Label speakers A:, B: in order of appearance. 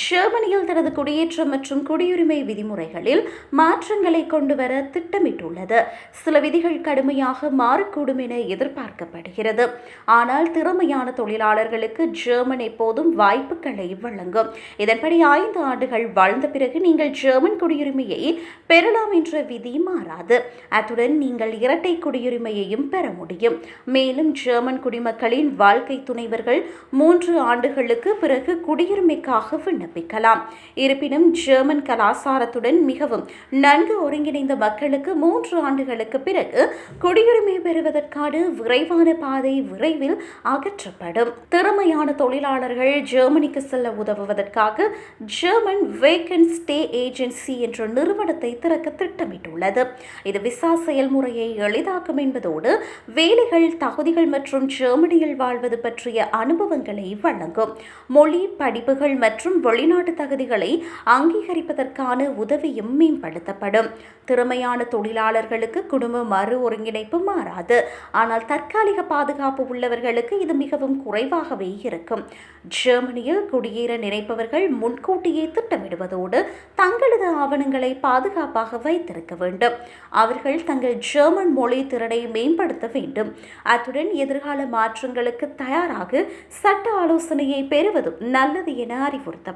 A: ஜெர்மனியில் தனது குடியேற்றம் மற்றும் குடியுரிமை விதிமுறைகளில் மாற்றங்களை கொண்டு வர திட்டமிட்டுள்ளது. சில விதிகள் கடுமையாக மாறக்கூடும் என எதிர்பார்க்கப்படுகிறது. ஆனால் திறமையான தொழிலாளர்களுக்கு ஜெர்மன் எப்போதும் வாய்ப்புகளை வழங்கும். இதன்படி ஐந்து ஆண்டுகள் வாழ்ந்த பிறகு நீங்கள் ஜெர்மன் குடியுரிமையை பெறலாம் என்ற விதி மாறாது. அத்துடன் நீங்கள் இரட்டை குடியுரிமையையும் பெற முடியும். மேலும் ஜெர்மன் குடிமக்களின் வாழ்க்கை துணைவர்கள் மூன்று ஆண்டுகளுக்கு பிறகு குடியுரிமைக்காக விண்ணப்பிக்கலாம் இருப்பினும் ஜெர்மன் கலாச்சாரத்துடன் மிகவும் நன்கு ஒருங்கிணைந்த மக்களுக்கு மூன்று ஆண்டுகளுக்கு பிறகு குடியுரிமை பெறுவதற்கான விரைவான பாதை விரைவில் அகற்றப்படும். திறமையான தொழிலாளர்கள் ஜெர்மனிக்கு செல்ல உதவுவதற்காக ஜெர்மன் வேக்கன் ஸ்டே ஏஜென்சி என்ற நிறுவனத்தை திறக்க திட்டமிட்டுள்ளது. இது விசா செயல்முறையை எளிதாக்கும் என்பதோடு வேலைகள் தகுதிகள் மற்றும் ஜெர்மனியில் வாழ்வது பற்றிய அனுபவங்களை வழங்கும். மொழி படிப்புகள் மற்றும் வெளிநாட்டு தகுதிகளை அங்கீகரிப்பதற்கான உதவியும் மேம்படுத்தப்படும். திறமையான தொழிலாளர்களுக்கு குடும்ப மறு ஒருங்கிணைப்பு மாறாது. ஆனால் தற்காலிக பாதுகாப்பு உள்ளவர்களுக்கு இது மிகவும் குறைவாகவே இருக்கும். ஜெர்மனியில் குடியேற நினைப்பவர்கள் முன்கூட்டியே திட்டமிடுவதோடு தங்களது ஆவணங்களை பாதுகாப்பாக வைத்திருக்க வேண்டும். அவர்கள் தங்கள் ஜெர்மன் மொழி திறனை மேம்படுத்த வேண்டும். அத்துடன் எதிர்கால மாற்றங்களுக்கு தயாராக சட்ட ஆலோசனையை பெறுவதும் நல்லது என